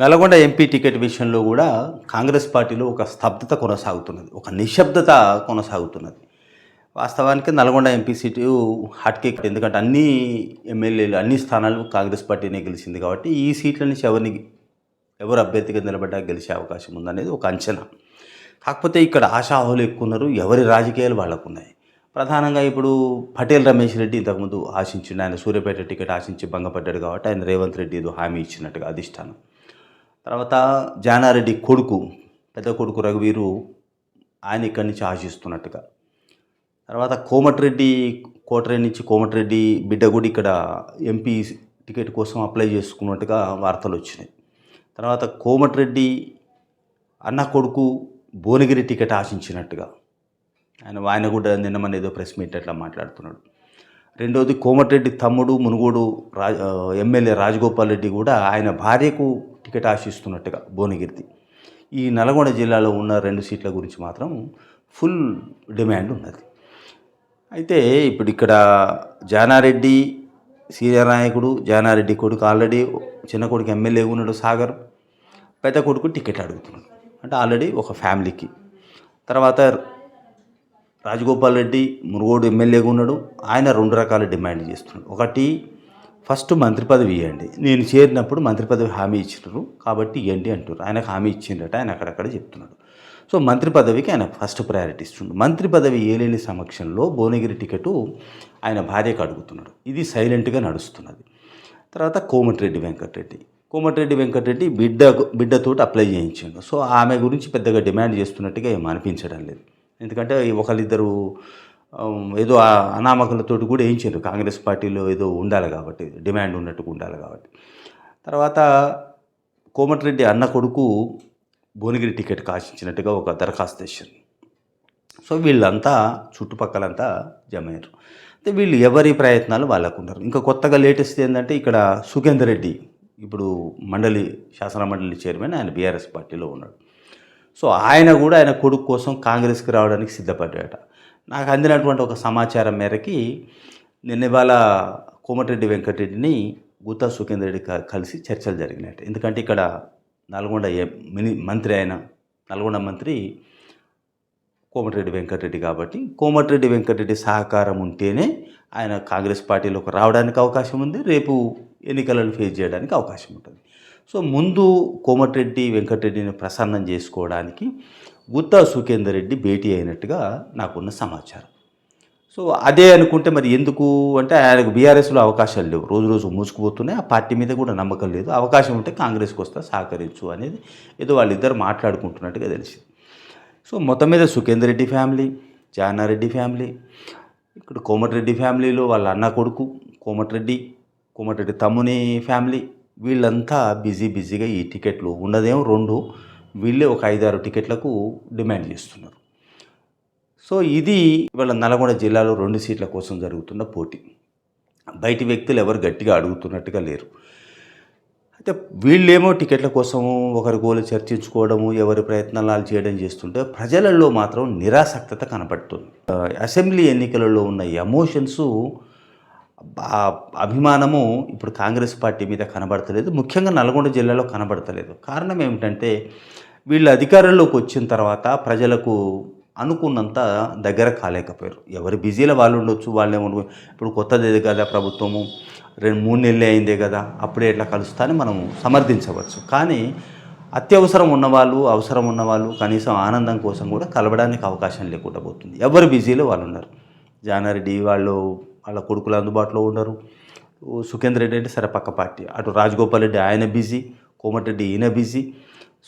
Nalgonda MP ticket విషయంలో కూడా కాంగ్రెస్ పార్టీలో ఒక స్తబ్దత కొనసాగుతున్నది ఒక నిశ్శబ్దత కొనసాగుతున్నది. వాస్తవానికి Nalgonda MP seat hot cake ఎందుకంటే అన్ని ఎమ్మెల్యేలు అన్ని స్థానాలు కాంగ్రెస్ పార్టీనే గెలిచింది కాబట్టి ఈ సీట్ల నుంచి ఎవరిని ఎవరు అభ్యర్థిగా నిలబడ్డా గెలిచే అవకాశం ఉందనేది ఒక అంచనా. కాకపోతే ఇక్కడ ఆశాహులు ఎక్కువ ఉన్నారు ఎవరి రాజకీయాలు వాళ్ళకు ఉన్నాయి ప్రధానంగా ఇప్పుడు పటేల్ రమేష్ రెడ్డి ఇంతకుముందు ఆశించిండు ఆయన సూర్యాపేట టికెట్ ఆశించి భంగపడ్డాడు కాబట్టి ఆయన రేవంత్ రెడ్డి ఏదో హామీ ఇచ్చినట్టుగా అధిష్టానం. తర్వాత జానారెడ్డి కొడుకు పెద్ద కొడుకు రఘువీరు ఆయన ఇక్కడి నుంచి ఆశిస్తున్నట్టుగా. తర్వాత కోమటిరెడ్డి కోటరెడ్డి నుంచి కోమటిరెడ్డి బిడ్డ కూడా ఇక్కడ ఎంపీ టికెట్ కోసం అప్లై చేసుకున్నట్టుగా వార్తలు వచ్చినాయి. తర్వాత కోమటిరెడ్డి అన్న కొడుకు భువనగిరి టికెట్ ఆశించినట్టుగా ఆయన ఆయన కూడా నిన్న మన ఏదో ప్రెస్ మీట్ అట్లా మాట్లాడుతున్నాడు. రెండోది కోమటిరెడ్డి తమ్ముడు మునుగోడు రా ఎమ్మెల్యే రాజగోపాల్ రెడ్డి కూడా ఆయన భార్యకు టికెట్ ఆశిస్తున్నట్టుగా భువనగిరిది. ఈ నల్గొండ జిల్లాలో ఉన్న రెండు సీట్ల గురించి మాత్రం ఫుల్ డిమాండ్ ఉన్నది. అయితే ఇప్పుడు ఇక్కడ జానారెడ్డి సీనియర్ నాయకుడు జానారెడ్డి కొడుకు ఆల్రెడీ చిన్న కొడుకు ఎమ్మెల్యే ఉన్నాడు సాగర్ పెద్ద కొడుకు టికెట్ అడుగుతున్నాడు. అంటే ఆల్రెడీ ఒక ఫ్యామిలీకి. తర్వాత రాజగోపాల్ రెడ్డి మురుగోడు ఎమ్మెల్యేగా ఉన్నాడు. ఆయన రెండు రకాల డిమాండ్ చేస్తున్నాడు. ఒకటి ఫస్ట్ మంత్రి పదవి ఇవ్వండి. నేను చేరినప్పుడు మంత్రి పదవి హామీ ఇచ్చినారు. కాబట్టి ఇవ్వండి అంటారు ఆయనకు హామీ ఇచ్చిండట ఆయన అక్కడక్కడ చెప్తున్నాడు. సో మంత్రి పదవికి ఆయన ఫస్ట్ ప్రయారిటీ ఇస్తుండు. మంత్రి పదవి ఏలేని సమక్షంలో భువనగిరి టికెట్ ఆయన భార్యకు అడుగుతున్నాడు. ఇది సైలెంట్గా నడుస్తున్నది. తర్వాత కోమటిరెడ్డి వెంకటరెడ్డి. కోమటిరెడ్డి వెంకటరెడ్డి బిడ్డ బిడ్డతోటి అప్లై చేయించాడు. సో ఆమె గురించి పెద్దగా డిమాండ్ చేస్తున్నట్టుగా ఏం అనిపించడం లేదు. ఎందుకంటే ఒకళ్ళిద్దరు ఏదో అనామకులతోటి కూడా వేయించారు కాంగ్రెస్ పార్టీలో ఏదో ఉండాలి కాబట్టి డిమాండ్ ఉన్నట్టుగా ఉండాలి కాబట్టి. తర్వాత కోమటిరెడ్డి అన్న కొడుకు భువనగిరి టికెట్ కాశించినట్టుగా ఒక దరఖాస్తు ఇచ్చారు. సో వీళ్ళంతా చుట్టుపక్కలంతా జమ అయ్యారు అంటే వీళ్ళు ఎవరి ప్రయత్నాలు వాళ్ళకు ఉన్నారు ఇంకా కొత్తగా లేటెస్ట్ ఏంటంటే ఇక్కడ సుఖేందర్ రెడ్డి ఇప్పుడు మండలి శాసన మండలి చైర్మన్ ఆయన బీఆర్ఎస్ పార్టీలో ఉన్నాడు. సో ఆయన కూడా ఆయన కొడుకు కోసం కాంగ్రెస్కి రావడానికి సిద్ధపడ్డాట నాకు అందినటువంటి ఒక సమాచారం మేరకి నిన్న ఇవాళ కోమటిరెడ్డి వెంకటరెడ్డిని గుత్తా సుఖేందర్ రెడ్డి కలిసి చర్చలు జరిగినట్టు. ఎందుకంటే ఇక్కడ నల్గొండ మిని మంత్రి ఆయన నల్గొండ మంత్రి కోమటిరెడ్డి వెంకటరెడ్డి కాబట్టి కోమటిరెడ్డి వెంకటరెడ్డి సహకారం ఉంటేనే ఆయన కాంగ్రెస్ పార్టీలోకి రావడానికి అవకాశం ఉంది రేపు ఎన్నికలను ఫేస్ చేయడానికి అవకాశం ఉంటుంది. సో ముందు కోమటిరెడ్డి వెంకటరెడ్డిని ప్రసన్నం చేసుకోవడానికి గుత్తా సుఖేందర్ రెడ్డి భేటీ అయినట్టుగా నాకున్న సమాచారం. సో అదే అనుకుంటే మరి ఎందుకు అంటే ఆయనకు బీఆర్ఎస్లో అవకాశాలు లేవు. రోజు రోజు మూసుకుపోతున్నాయి. ఆ పార్టీ మీద కూడా నమ్మకం లేదు. అవకాశం ఉంటే కాంగ్రెస్కి వస్తా సహకరించు అనేది ఏదో వాళ్ళిద్దరు మాట్లాడుకుంటున్నట్టుగా తెలిసింది. సో మొత్తం మీద సుఖేందర్ రెడ్డి ఫ్యామిలీ జానారెడ్డి ఫ్యామిలీ ఇక్కడ కోమటిరెడ్డి ఫ్యామిలీలో వాళ్ళ అన్న కొడుకు కోమటిరెడ్డి కోమటిరెడ్డి తమ్ముని ఫ్యామిలీ వీళ్ళంతా బిజీ బిజీగా ఈ టికెట్లు ఉన్నదేమో రెండు వీళ్ళే ఒక ఐదారు టికెట్లకు డిమాండ్ చేస్తున్నారు. సో ఇది ఇవాళ నల్గొండ జిల్లాలో రెండు సీట్ల కోసం జరుగుతున్న పోటీ. బయటి వ్యక్తులు ఎవరు గట్టిగా అడుగుతున్నట్టుగా లేరు. అయితే వీళ్ళేమో టికెట్ల కోసము ఒకరి గోలు చర్చించుకోవడము ఎవరి ప్రయత్నాలు చేయడం చేస్తుంటే ప్రజలలో మాత్రం నిరాసక్తత కనపడుతుంది అసెంబ్లీ ఎన్నికలలో ఉన్న ఎమోషన్స్ అభిమానము ఇప్పుడు కాంగ్రెస్ పార్టీ మీద కనబడతలేదు. ముఖ్యంగా నల్గొండ జిల్లాలో కనబడతలేదు. కారణం ఏమిటంటే వీళ్ళు అధికారంలోకి వచ్చిన తర్వాత ప్రజలకు అనుకున్నంత దగ్గర కాలేకపోయారు. ఎవరి బిజీలో వాళ్ళు ఉండొచ్చు వాళ్ళు ఉండు. ఇప్పుడు కొత్తది కదా ప్రభుత్వము? రెండు మూడు నెలలే అయిందే కదా? అప్పుడే ఎట్లా కలుస్తా అని మనం సమర్థించవచ్చు. కానీ అత్యవసరం ఉన్నవాళ్ళు అవసరం ఉన్నవాళ్ళు కనీసం ఆనందం కోసం కూడా కలవడానికి అవకాశం లేకుండా పోతుంది. ఎవరు బిజీలో వాళ్ళు ఉన్నారు? జానారెడ్డి వాళ్ళు వాళ్ళ కొడుకులు అందుబాటులో ఉండరు. సుఖేందర్ రెడ్డి అంటే సరే పక్క పార్టీ. అటు రాజగోపాల్ రెడ్డి ఆయన బిజీ కోమటిరెడ్డి ఈయన బిజీ.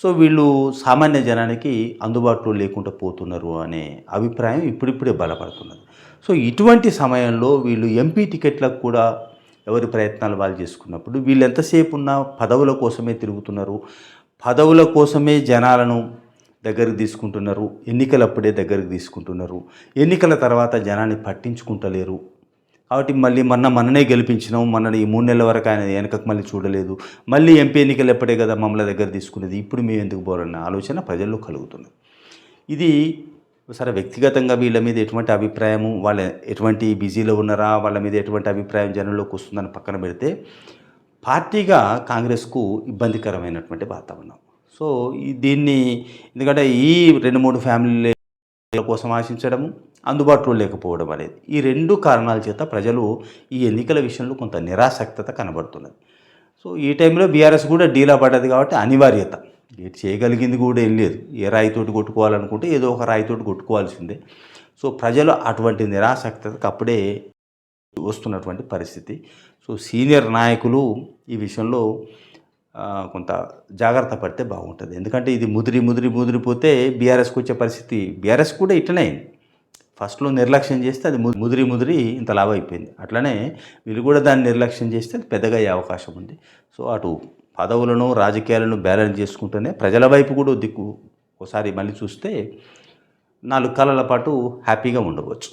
సో వీళ్ళు సామాన్య జనానికి అందుబాటులో లేకుండా పోతున్నారు అనే అభిప్రాయం ఇప్పుడిప్పుడే బలపడుతున్నది. సో ఇటువంటి సమయంలో వీళ్ళు ఎంపీ టికెట్లకు కూడా ఎవరి ప్రయత్నాలు వాళ్ళు చేసుకున్నప్పుడు వీళ్ళు ఎంతసేపు ఉన్న పదవుల కోసమే తిరుగుతున్నారు. పదవుల కోసమే జనాలను దగ్గరికి తీసుకుంటున్నారు. ఎన్నికలప్పుడే దగ్గరికి తీసుకుంటున్నారు. ఎన్నికల తర్వాత జనాన్ని పట్టించుకుంటలేరు. కాబట్టి మళ్ళీ మొన్న మననే గెలిపించినాం. మొన్న ఈ మూడు నెలల వరకు ఆయన వెనకకు మళ్ళీ చూడలేదు. మళ్ళీ ఎంపీ ఎన్నికలు ఎప్పుడే కదా మమ్మల్ని దగ్గర తీసుకునేది. ఇప్పుడు మేము ఎందుకు పోరన్న ఆలోచన ప్రజల్లో కలుగుతుంది. ఇది సరే వ్యక్తిగతంగా వీళ్ళ మీద ఎటువంటి అభిప్రాయము వాళ్ళ ఎటువంటి బిజీలో ఉన్నారా వాళ్ళ మీద ఎటువంటి అభిప్రాయం జనంలోకి వస్తుందని పక్కన పెడితే పార్టీగా కాంగ్రెస్కు ఇబ్బందికరమైనటువంటి వాతావరణం. సో దీన్ని ఎందుకంటే ఈ రెండు మూడు ఫ్యామిలీ కోసం ఆశించడము అందుబాటులో లేకపోవడం అనేది. ఈ రెండు కారణాల చేత ప్రజలు ఈ ఎన్నికల విషయంలో కొంత నిరాసక్తత కనబడుతున్నది. సో ఈ టైంలో బీఆర్ఎస్ కూడా డీలా పడ్డది కాబట్టి అనివార్యత. చేయగలిగింది కూడా ఏం లేదు. ఏ రాయితోటి కొట్టుకోవాలనుకుంటే ఏదో ఒక రాయితోటి కొట్టుకోవాల్సిందే. సో ప్రజలు అటువంటి నిరాసక్తతకు అప్పుడే వస్తున్నటువంటి పరిస్థితి. సో సీనియర్ నాయకులు ఈ విషయంలో కొంత జాగ్రత్త పడితే బాగుంటుంది. ఎందుకంటే ఇది ముదిరి ముదిరి ముదిరిపోతే బీఆర్ఎస్కి వచ్చే పరిస్థితి బీఆర్ఎస్ కూడా ఇట్లనే అయింది. ఫస్ట్లో నిర్లక్ష్యం చేస్తే అది ముదిరి ముదిరి ఇంత లాభ అయిపోయింది. అట్లనే వీళ్ళు కూడా దాన్ని నిర్లక్ష్యం చేస్తే అది పెద్దగా అయ్యే అవకాశం ఉంది. సో అటు పదవులను రాజకీయాలను బ్యాలెన్స్ చేసుకుంటూనే ప్రజల వైపు కూడా దిక్కు ఒకసారి మళ్ళీ చూస్తే నాలుగు కాలాల పాటు హ్యాపీగా ఉండవచ్చు.